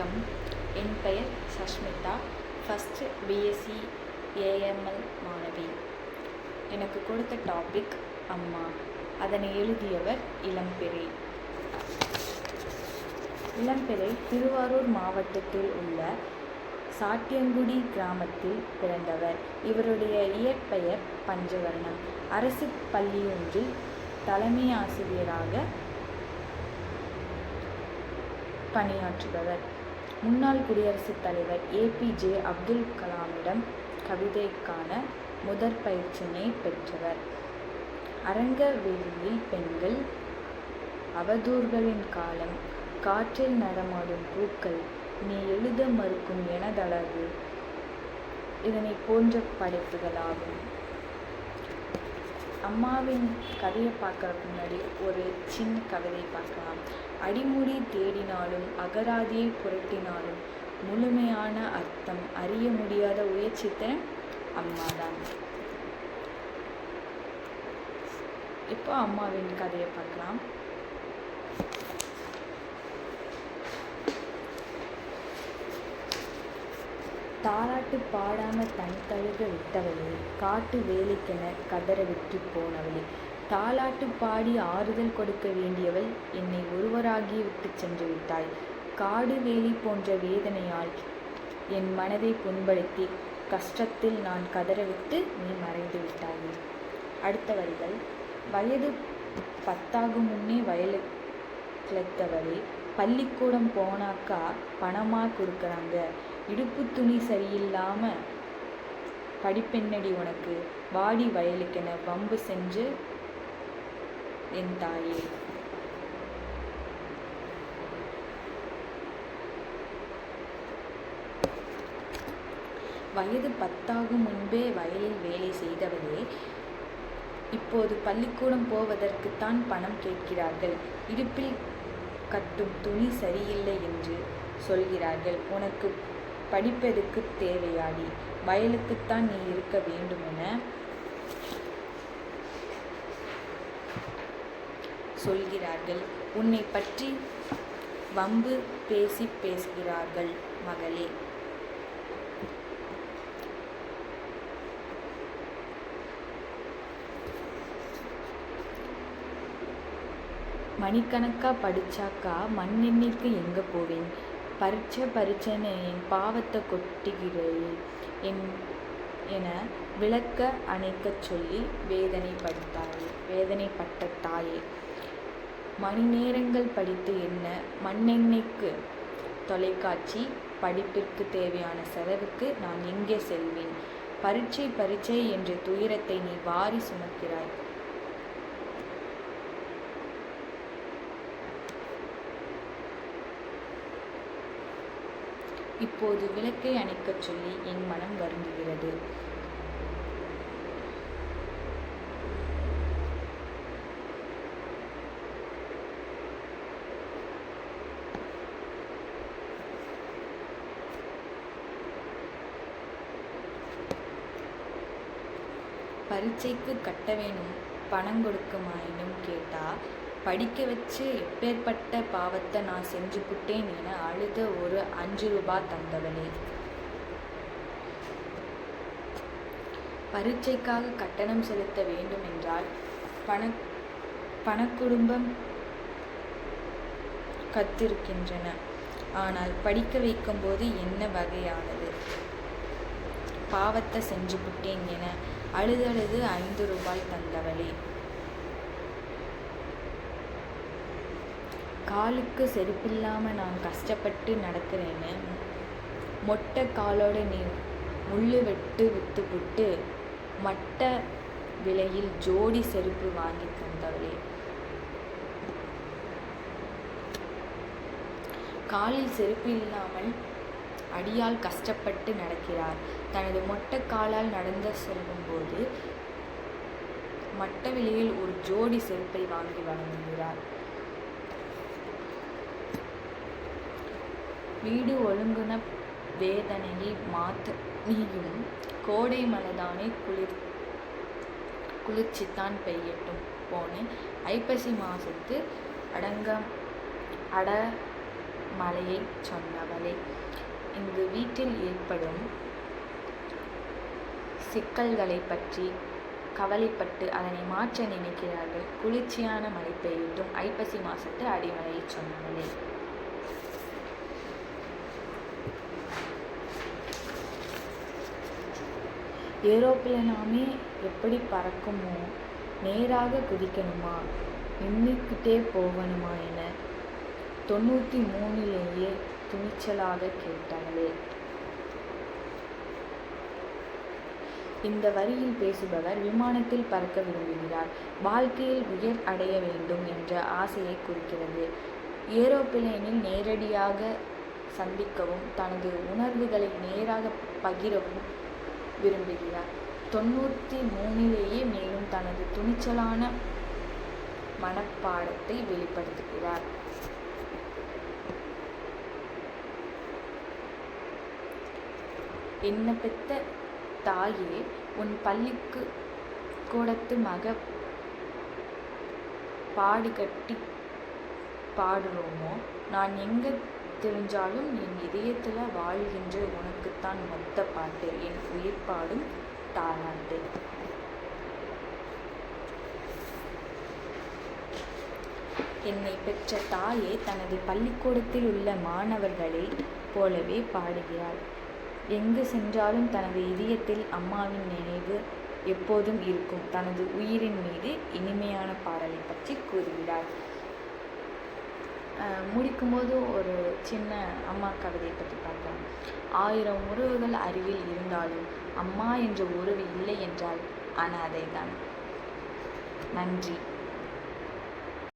வணக்கம். என் பெயர் Sashmitha. First BSc AML மாணவி. எனக்கு கொடுத்த டாபிக் அம்மா. அதனை எழுதியவர் இளம்பிறை. இளம்பிறை திருவாரூர் மாவட்டத்தில் உள்ள சாட்டியங்குடி கிராமத்தில் பிறந்தவர். இவருடைய இயற்பெயர் பஞ்சவர்ணம். அரசு பள்ளியொன்றில் தலைமை ஆசிரியராக பணியாற்றுபவர். முன்னாள் குடியரசுத் தலைவர் ஏபிஜே அப்துல் கலாமிடம் கவிதைக்கான முதற் பயிற்சியினை பெற்றவர். அரங்கவெளியில் பெண்கள் அவதூறுகளின் காலம் காற்றில் நடமாடும் பூக்கள் நீ எழுத மறுக்கும் எனதழகு இதனை போன்ற படைப்புகளாகும். அம்மாவின் கதையை பார்க்கறதுக்கு முன்னாடி ஒரு சின்ன கவிதை பார்க்கலாம். அடிமுடி தேடினாலும் அகராதியை புரட்டினாலும் முழுமையான அர்த்தம் அறிய முடியாத உயர்ச்சித்திறன் அம்மாதான். இப்போ அம்மாவின் கதையை பார்க்கலாம். தாலாட்டு பாடாம தனித்தழுக விட்டவளே காட்டு வேலைக்கென கதற விட்டு போனவளே. தாலாட்டு பாடி ஆறுதல் கொடுக்க வேண்டியவள் என்னை ஒருவராகி விட்டு சென்று விட்டாள். காடு வேலி போன்ற வேதனையால் என் மனதை புண்படுத்தி கஷ்டத்தில் நான் கதறவிட்டு நீ மறைந்து விட்டாயே. அடுத்த வரிகள். வயது பத்தாகும் முன்னே வயலு கிளத்தவரே பள்ளிக்கூடம் போனாக்கா பணமாக கொடுக்குறாங்க இடுப்பு துணி சரியில்லாம படிப்பெண்ணடி உனக்கு? வாடி வயலுக்கென வம்பு செஞ்சு என் தாயே. வயது பத்தாகும் முன்பே வயலில் வேலை செய்தவளே இப்போது பள்ளிக்கூடம் போவதற்குத்தான் பணம் கேட்கிறார்கள். இடுப்பில் கட்டும் துணி சரியில்லை என்று சொல்கிறார்கள். உனக்கு படிப்பதற்கு தேவையாடி. வயலுக்குத்தான் நீ இருக்க வேண்டுமென சொல்கிறார்கள். உன்னை பற்றி வம்பு பேசி பேசுகிறார்கள் மகளே. மணிக்கணக்கா படிச்சாக்கா மண்ணெண்ணிற்கு எங்கே போவேன்? பரீட்சை பரீட்சைன்னு என் பாவத்தை கொட்டுகிறே. என் என விளக்க அணைக்கச் சொல்லி வேதனைப்படுத்தாயே வேதனைப்பட்ட தாயே. மணி நேரங்கள் படித்து என்ன மண்ணெண்ணெய்க்கு தொலைக்காட்சி படிப்பிற்கு தேவையான செலவுக்கு நான் எங்கே செல்வேன்? பரீட்சை பரீட்சை என்ற துயரத்தை நீ வாரி சுமக்கிறாய். இப்போது விளக்கை அணைக்கச் சொல்லி என் மனம் வருந்துகிறது. பரீட்சைக்கு கட்ட வேணும் பணம் கொடுக்குமாயினும் கேட்டா படிக்க வச்சு எப்பேற்பட்ட பாவத்தை நான் செஞ்சு புட்டேன் என அழுத ஒரு அஞ்சு ரூபா தந்தவளே பரீட்சைக்காக கட்டணம் செலுத்த வேண்டும் என்றால் பண பணக்குடும்பம் கத்திருக்கின்றன. ஆனால் படிக்க வைக்கும்போது என்ன வகையானது? பாவத்தை செஞ்சு புட்டேன் என அழுதழுது ஐந்து ரூபாய் தந்தவளே காலுக்கு செருப்பில்லாம நான் கஷ்டப்பட்டு நடக்கிறேன்னு மொட்டை காலோட நீ முள்ளு வெட்டு வித்து விட்டு மட்ட விலையில் ஜோடி செருப்பு வாங்கி தந்தவளே. காலில் செருப்பு இல்லாமல் அடியால் கஷ்டப்பட்டு நடக்கிறார். தனது மொட்டை காலால் நடந்து செல்லும்போது மட்ட விலையில் ஒரு ஜோடி செருப்பை வாங்கி வழங்குகிறார். வீடு ஒழுங்குன வேதனையை மாத்த. நீயும் கோடை மலைதானே குளிர் குளிர்ச்சித்தான் பெய்யட்டும் போனேன் ஐப்பசி மாசத்து அடங்க அட மலையை சொன்னவளே. இங்கு வீட்டில் ஏற்படும் சிக்கல்களைப் பற்றி கவலைப்பட்டு அதனை மாற்ற நினைக்கிறார்கள். குளிர்ச்சியான மழை பெய்யட்டும். ஐப்பசி மாசத்து அடிமலையைச் சொன்னவளே. ஏரோப்ளேனாமே எப்படி பறக்குமோ நேராக குதிக்கணுமா? நின்றுக்கிட்டே போகணுமா என தொண்ணூற்றி மூணிலேயே துணிச்சலாக கேட்டவளே இந்த வரியில் பேசுபவர் விமானத்தில் பறக்க விரும்புகிறார். வாழ்க்கையில் உயர் அடைய வேண்டும் என்ற ஆசையை குறிக்கிறது. ஏரோப்ளேனில் நேரடியாக சந்திக்கவும் தனது உணர்வுகளை நேராக பகிரவும் விரும்புகிறார். தொண்ணூற்றி மூணிலேயே மேலும் தனது துணிச்சலான மனப்பாடத்தை வெளிப்படுத்துகிறார். என்ன பெத்த தாயே உன் பள்ளிக்கு கூடத்து மக பாடுகட்டி பாடுறோமோ? நான் எங்க தெரிஞ்சாலும் என் இதயத்துல வாழ்கின்ற உனக்கு தான் மொத்த பாட்டு. என் உயிர் பாடும் தாலாட்டு என்னை பெற்ற தாயே தனது பள்ளிக்கூடத்தில் உள்ள மாணவர்களை போலவே பாடுகிறாள். எங்கு சென்றாலும் தனது இதயத்தில் அம்மாவின் நினைவு எப்போதும் இருக்கும். தனது உயிரின் மீது இனிமையான பாடலை பற்றி கூறுகிறார் முடிக்கும்போது ஒரு சின்ன அம்மா கவிதையை பற்றி பார்க்கலாம் ஆயிரம் உறவுகள் அருகில் இருந்தாலும் அம்மா என்ற உறவு இல்லை என்றால் அனாதைதான். நன்றி.